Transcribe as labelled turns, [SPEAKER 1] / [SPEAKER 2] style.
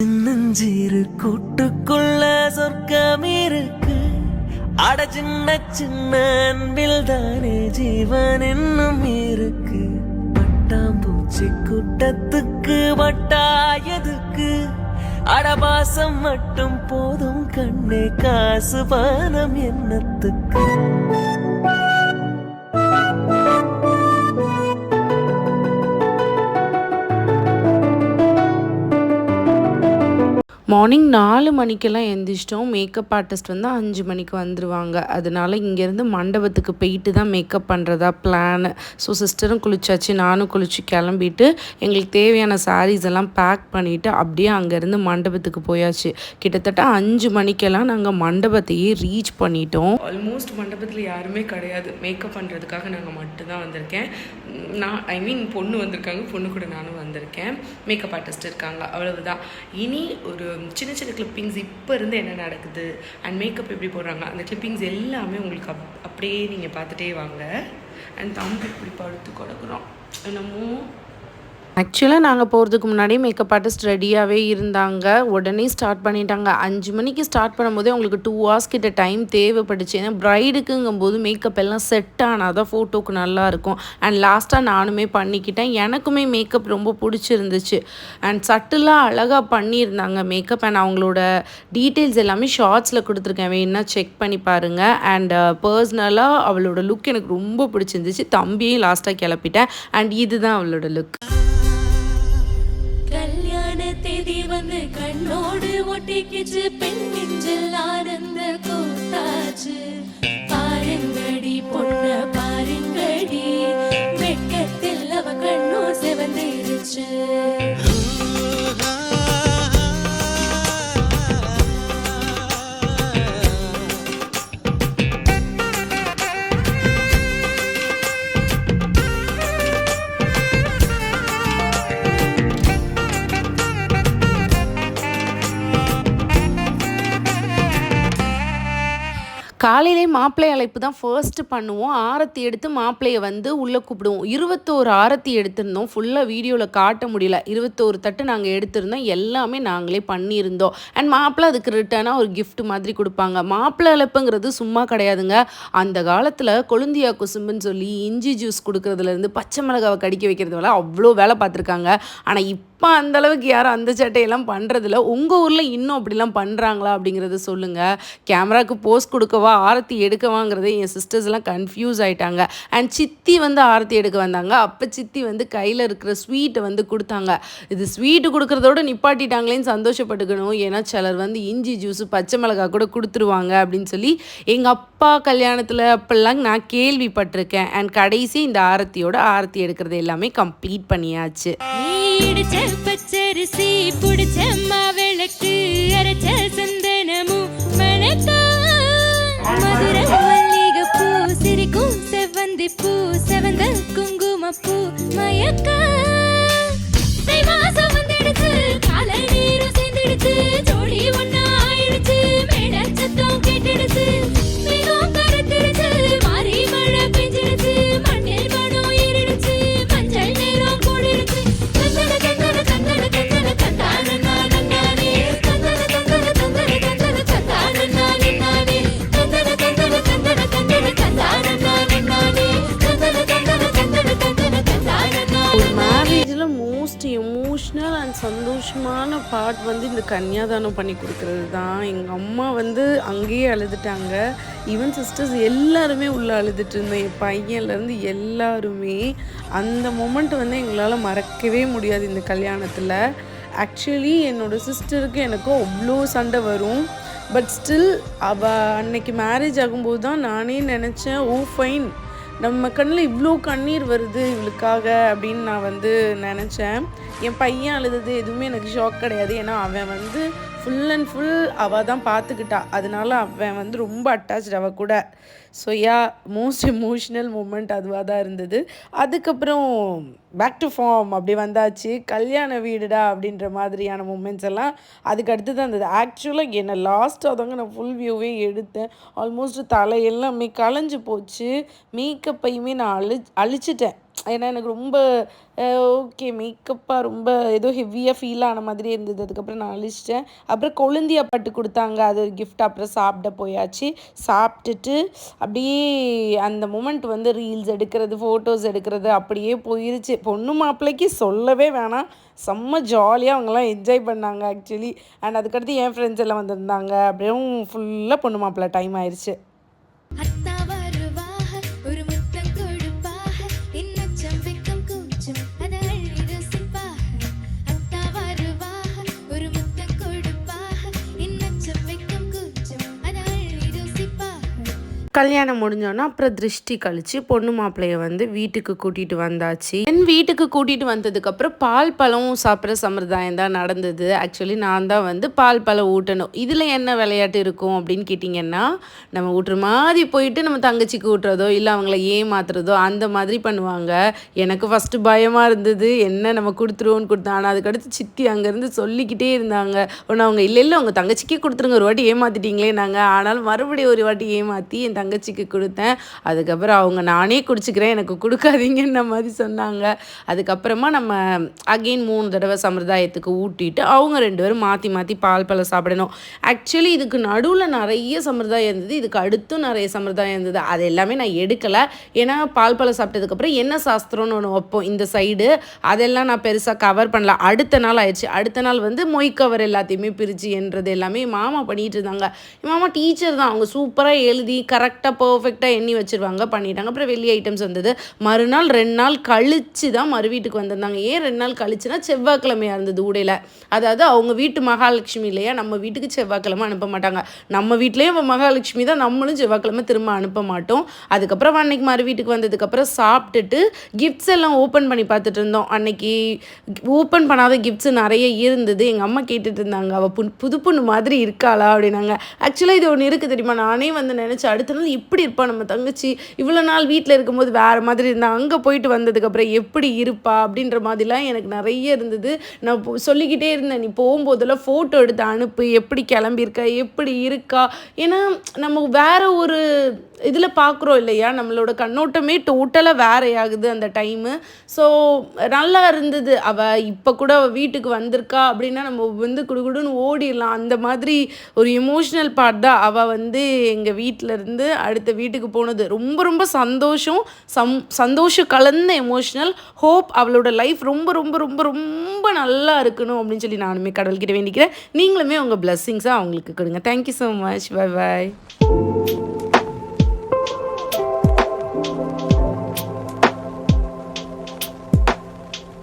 [SPEAKER 1] சின்னஞ்சீரு கூட்டுக்குள்ள சொர்க்கம் இருக்கு அட சின்ன சின்ன அன்பில் தானே ஜீவன் இன்னும் இருக்கு. பட்டாம்பூச்சி கூட்டத்துக்கு வட்டாயதுக்கு அடபாசம் மட்டும் போதும் கண்ணே காசு பானம் என்னத்துக்கு
[SPEAKER 2] மார்னிங் நாலு மணிக்கெல்லாம் எந்திரிச்சிட்டோம். மேக்கப் ஆர்டிஸ்ட் வந்து அஞ்சு மணிக்கு வந்துடுவாங்க அதனால இங்கேருந்து மண்டபத்துக்கு போயிட்டு தான் மேக்கப் பண்ணுறதா பிளான் ஸோ சிஸ்டரும் குளிச்சாச்சு. நானும் குளிச்சு கிளம்பிட்டு எங்களுக்கு தேவையான சாரீஸ் எல்லாம் பேக் பண்ணிவிட்டு அப்படியே அங்கேருந்து மண்டபத்துக்கு போயாச்சு. கிட்டத்தட்ட அஞ்சு மணிக்கெல்லாம் நாங்கள் மண்டபத்தையே ரீச் பண்ணிட்டோம். ஆல்மோஸ்ட் மண்டபத்தில் யாருமே கிடையாது. மேக்கப் பண்ணுறதுக்காக நாங்கள் மட்டும்தான் வந்திருக்கேன். நான் ஐ மீன் பொண்ணு வந்திருக்காங்க. பொண்ணு கூட நானும் வந்திருக்கேன். மேக்கப் ஆர்டிஸ்ட் இருக்காங்க. அவ்வளவுதான். இனி ஒரு சின்ன சின்ன கிளிப்பிங்ஸ் இப்போ இருந்து என்ன நடக்குது? அண்ட் மேக்கப் எப்படி போடுறாங்க? அந்த கிளிப்பிங்ஸ் எல்லாமே உங்களுக்கு அப் அப்படியே நீங்கள் பார்த்துட்டே வாங்க. அண்ட் தம்பி இப்படி படுத்து கொடுக்குறோம். என்னமோ ஆக்சுவலாக நாங்கள் போகிறதுக்கு முன்னாடி மேக்கப் ஆர்டிஸ்ட் ரெடியாகவே இருந்தாங்க. உடனே ஸ்டார்ட் பண்ணிட்டாங்க. அஞ்சு மணிக்கு ஸ்டார்ட் பண்ணும்போதே அவங்களுக்கு டூ ஹவர்ஸ் கிட்ட டைம் தேவைப்பட்டுச்சு ஏன்னா ப்ரைடுக்குங்கும்போது மேக்கப் எல்லாம் செட் ஆனால் தான் ஃபோட்டோக்கு நல்லாயிருக்கும் அண்ட் லாஸ்ட்டாக நானுமே பண்ணிக்கிட்டேன். எனக்குமே மேக்கப் ரொம்ப பிடிச்சிருந்துச்சு. அண்ட் சட்டிலாக அழகாக பண்ணியிருந்தாங்க மேக்கப் அண்ட் அவங்களோட டீட்டெயில்ஸ் எல்லாமே ஷார்ட்ஸில் கொடுத்துருக்கேன். வேணா செக் பண்ணி பாருங்கள் அண்ட் பர்சனலாக அவளோட லுக் எனக்கு ரொம்ப பிடிச்சிருந்துச்சு. தம்பியும் லாஸ்ட்டாக கிளப்பிட்டேன். அண்ட் இதுதான் அவளோட லுக்
[SPEAKER 3] தேடி வந்து கண்ணோடு ஒட்டிக்கிச்சு. பெண் நெஞ்சில் ஆனந்த கூத்தாச்சு. பாருங்கடி பொண்ண பாருங்கடி. வெக்கத்தில் அவ கண்ணோ செவந்திருச்சு.
[SPEAKER 2] காலையிலே மாப்பிள்ளை அழைப்பு தான் ஃபர்ஸ்ட் பண்ணுவோம். ஆரத்தி எடுத்து மாப்பிள்ளையை வந்து உள்ளே கூப்பிடுவோம். இருபத்தோரு ஆரத்தி எடுத்திருந்தோம். ஃபுல்லாக வீடியோவில் காட்ட முடியல. இருபத்தோரு தட்டு நாங்கள் எடுத்திருந்தோம். எல்லாமே நாங்களே பண்ணியிருந்தோம். அண்ட் மாப்பிள்ளை அதுக்கு ரிட்டர்னாக ஒரு கிஃப்ட் மாதிரி கொடுப்பாங்க. மாப்பிள்ளை அழைப்புங்கிறது சும்மா கிடையாதுங்க. அந்த காலத்தில் கொழுந்தியா குசும்புன்னு சொல்லி இஞ்சி ஜூஸ் கொடுக்கறதுலேருந்து பச்சை மிளகாவை கடிக்க வைக்கிறது வேலை அவ்வளோ வேலை பார்த்துருக்காங்க. ஆனால் இப்போ அந்த அளவுக்கு யாரும் அந்த சட்டையெல்லாம் பண்ணுறதில்ல உங்கள் ஊரில் இன்னும் அப்படிலாம் பண்ணுறாங்களா அப்படிங்கிறத சொல்லுங்கள் கேமராக்கு போஸ் கொடுக்கவா ஆரத்தி எடுக்கவாங்கிறதே என் சிஸ்டர்ஸ்லாம் கன்ஃபியூஸ் ஆகிட்டாங்க அண்ட் சித்தி வந்து ஆரத்தி எடுக்க வந்தாங்க. அப்போ சித்தி வந்து கையில் இருக்கிற ஸ்வீட்டை வந்து கொடுத்தாங்க. இது ஸ்வீட்டு கொடுக்குறதோட நிப்பாட்டிட்டாங்களேன்னு சந்தோஷப்பட்டுக்கணும். ஏன்னா சிலர் வந்து இஞ்சி ஜூஸு பச்சை மிளகாய் கூட கொடுத்துருவாங்க அப்படின்னு சொல்லி எங்கள் அப்பா கல்யாணத்தில் அப்பெல்லாம் நான் கேள்விப்பட்டிருக்கேன். அண்ட் கடைசி இந்த ஆரத்தியோட ஆரத்தி எடுக்கிறது எல்லாமே கம்ப்ளீட் பண்ணியாச்சு.
[SPEAKER 3] பச்சரிசி புடிச்ச மாவிளக்கு அரைச்ச சந்தனமும் மணக்கா. மதுரை மல்லிகை பூ சிரிக்கும் செவ்வந்தி பூ
[SPEAKER 2] அண்ட் சந்தோஷமான பார்ட் வந்து இந்த கன்னியாதானம் பண்ணி கொடுக்கறது தான். எங்கள் அம்மா வந்து அங்கேயே அழுதுட்டாங்க. ஈவன் சிஸ்டர்ஸ் எல்லாருமே உள்ளே அழுதுட்டு இருந்தேன். என் பையன்லேருந்து எல்லாருமே. அந்த மொமெண்ட் வந்து எங்களால் மறக்கவே முடியாது இந்த கல்யாணத்தில். ஆக்சுவலி என்னோடய சிஸ்டருக்கு எனக்கும் அவ்வளோ சண்டை வரும். பட் ஸ்டில் அவள் அன்னைக்கு மேரேஜ் ஆகும்போது தான் நானே நினச்சேன் ஓ ஃபைன் நம்ம கண்ணில் இவ்வளோ கண்ணீர் வருது இவளுக்காக அப்படின்னு நான் வந்து நினச்சேன். என் பையன் அழுதது எதுவுமே எனக்கு ஷாக் கிடையாது. ஏன்னா அவன் வந்து ஃபுல் அண்ட் ஃபுல் அவள் தான் பார்த்துக்கிட்டா அதனால அவன் வந்து ரொம்ப அட்டாச் அவ கூட. So ya most emotional moment அதுவாக தான் இருந்தது. அதுக்கப்புறம் பேக் டு ஃபார்ம் அப்படி வந்தாச்சு. கல்யாண வீடுடா அப்படின்ற மாதிரியான மூமெண்ட்ஸ் எல்லாம் அதுக்கு அடுத்து தான் இருந்தது. ஆக்சுவலாக என்னை லாஸ்ட்டாக தாங்க நான் ஃபுல் வியூவே எடுத்தேன். ஆல்மோஸ்ட் தலை எல்லாமே களைஞ்சு போச்சு மேக்கப்பையுமே நான் அழி அழிச்சிட்டேன். ஏன்னா எனக்கு ரொம்ப ஓகே மேக்கப்பாக ரொம்ப ஏதோ ஹெவியாக ஃபீல் ஆன மாதிரி இருந்தது. அதுக்கப்புறம் நான் அழிச்சிட்டேன். அப்புறம் கொழுந்தியா பட்டு கொடுத்தாங்க. அது ஒரு அப்புறம் சாப்பிட போயாச்சு. சாப்பிட்டுட்டு அப்படியே அந்த மூமெண்ட் வந்து ரீல்ஸ் எடுக்கிறது ஃபோட்டோஸ் எடுக்கிறது அப்படியே போயிருச்சு. பொண்ணு மாப்பிள்ளைக்கு சொல்லவே வேணாம். செம்ம ஜாலியாக அவங்கெல்லாம் என்ஜாய் பண்ணாங்க ஆக்சுவலி அண்ட் அதுக்கடுத்து என் ஃப்ரெண்ட்ஸ் எல்லாம் வந்திருந்தாங்க. அப்படியும் ஃபுல்லாக பொண்ணு மாப்பிள்ளை டைம் ஆயிடுச்சு கல்யாணம் முடிஞ்சோன்னா அப்புறம் திருஷ்டி கழிச்சு பொண்ணு மாப்பிள்ளைய வந்து வீட்டுக்கு கூட்டிகிட்டு வந்தாச்சு. என் வீட்டுக்கு கூட்டிகிட்டு வந்ததுக்கப்புறம் பால் பழம் சாப்பிட்ற சம்பிரதாயம் தான் நடந்தது. ஆக்சுவலி நான் தான் வந்து பால் பழம் ஊட்டணும். இதில் என்ன விளையாட்டு இருக்கும் அப்படின்னு கேட்டிங்கன்னா நம்ம ஊட்டுற மாதிரி போயிட்டு நம்ம தங்கச்சிக்கு ஊட்டுறதோ இல்லை அவங்கள ஏமாத்துறதோ அந்த மாதிரி பண்ணுவாங்க. எனக்கு ஃபஸ்ட்டு பயமாக இருந்தது. என்ன நம்ம கொடுத்துருவோன்னு கொடுத்தோம் ஆனால் அதுக்கடுத்து சித்தி அங்கேருந்து சொல்லிக்கிட்டே இருந்தாங்க. ஒன்று அவங்க இல்லை இல்லை உங்கள் தங்கச்சிக்கே கொடுத்துருங்க. ஒரு வாட்டி ஏமாத்திட்டீங்களே நாங்கள் ஆனாலும் மறுபடியும் ஒரு வாட்டி ஏமாற்றி என் தங்கச்சிக்கு கொடுத்தேன். அதுக்கப்புறம் அவங்க நானே குடிச்சிக்கிறேன் எனக்கு கொடுக்காதீங்கன்ற மாதிரி சொன்னாங்க. அதுக்கப்புறமா நம்ம அகெயின் மூணு தடவை சம்பிரதாயத்துக்கு ஊட்டிட்டு அவங்க ரெண்டு பேரும் மாற்றி மாற்றி பால் பழம் சாப்பிடணும். ஆக்சுவலி இதுக்கு நடுவில் நிறைய சம்பிரதாயம் இருந்தது. இதுக்கு அடுத்தும் நிறைய சம்பிரதாயம் இருந்தது. அது எல்லாமே நான் எடுக்கலை. ஏன்னா பால் பழம் சாப்பிட்டதுக்கப்புறம் என்ன சாஸ்திரம்னு ஒன்று வைப்போம். இந்த சைடு அதெல்லாம் நான் பெருசாக கவர் பண்ணல. அடுத்த நாள் ஆயிடுச்சு. அடுத்த நாள் வந்து மொய் கவர் எல்லாத்தையுமே பிரித்து என்றது எல்லாமே மாமா பண்ணிகிட்டு இருந்தாங்க. மாமா டீச்சர் தான். அவங்க சூப்பராக எழுதி கரெக்ட் கரெக்டாக பர்ஃபெக்டாக எண்ணி வச்சுருவாங்க பண்ணிட்டாங்க. அப்புறம் வெளியே ஐட்டம்ஸ் வந்தது. மறுநாள் ரெண்டு நாள் கழிச்சு தான் மறு வீட்டுக்கு வந்திருந்தாங்க. ஏன் ரெண்டு நாள் கழிச்சுன்னா செவ்வாய்க்கிழமையாக இருந்தது ஊடையில். அதாவது அவங்க வீட்டு மகாலட்சுமி இல்லையா? நம்ம வீட்டுக்கு செவ்வாய்க்கிழமை அனுப்ப மாட்டாங்க. நம்ம வீட்லேயும் மகாலட்சுமி தான் நம்மளும் செவ்வாய்க்கிழமை திரும்ப அனுப்ப மாட்டோம். அதுக்கப்புறம் அன்னைக்கு மறு வீட்டுக்கு வந்ததுக்கப்புறம் சாப்பிட்டுட்டு கிஃப்ட்ஸ் எல்லாம் ஓப்பன் பண்ணி பார்த்துட்டு இருந்தோம். அன்னைக்கு ஓப்பன் பண்ணாத கிஃப்ட்ஸ் நிறைய இருந்தது. எங்கள் அம்மா கேட்டுட்டு இருந்தாங்க. அவள் புன் புது பொண்ணு மாதிரி இருக்காளா அப்படின்னாங்க. ஆக்சுவலாக இது ஒன்று இருக்குது தெரியுமா? நானே வந்து நினச்சி அடுத்த நாள் எப்படி இருப்பா நம்ம தங்கச்சி? இவ்வளோ நாள் வீட்டில் இருக்கும்போது வேறு மாதிரி இருந்தால் அங்கே போயிட்டு வந்ததுக்கப்புறம் எப்படி இருப்பா? அப்படின்ற மாதிரிலாம் எனக்கு நிறைய இருந்தது. நான் சொல்லிக்கிட்டே இருந்தேன் நீ போகும்போதெல்லாம் ஃபோட்டோ எடுத்து அனுப்பு எப்படி கிளம்பியிருக்கா எப்படி இருக்கா? ஏன்னா நம்ம வேறு ஒரு இதில் பார்க்குறோம் இல்லையா? நம்மளோட கண்ணோட்டமே டோட்டலாக வேறையாகுது அந்த டைமு ஸோ நல்லா இருந்தது. அவள் இப்போ கூட அவள் வீட்டுக்கு வந்திருக்கா அப்படின்னா நம்ம வந்து குடுகுடுன்னு ஓடிடலாம். அந்த மாதிரி ஒரு எமோஷ்னல் பார்ட் தான் அவள் வந்து எங்கள் வீட்டில் அடுத்த வீட்டுக்கு போனது. ரொம்ப ரொம்ப சந்தோஷம். சம் சந்தோஷம் கலந்த எமோஷ்னல் ஹோப் அவளோட லைஃப் ரொம்ப ரொம்ப ரொம்ப ரொம்ப நல்லா இருக்கணும் அப்படின்னு சொல்லி நானுமே கடவுள்கிட்ட வேண்டிக்கிறேன். நீங்களுமே உங்கள் பிளஸ்ஸிங்ஸாக அவங்களுக்கு கொடுங்க. Thank you so much bye bye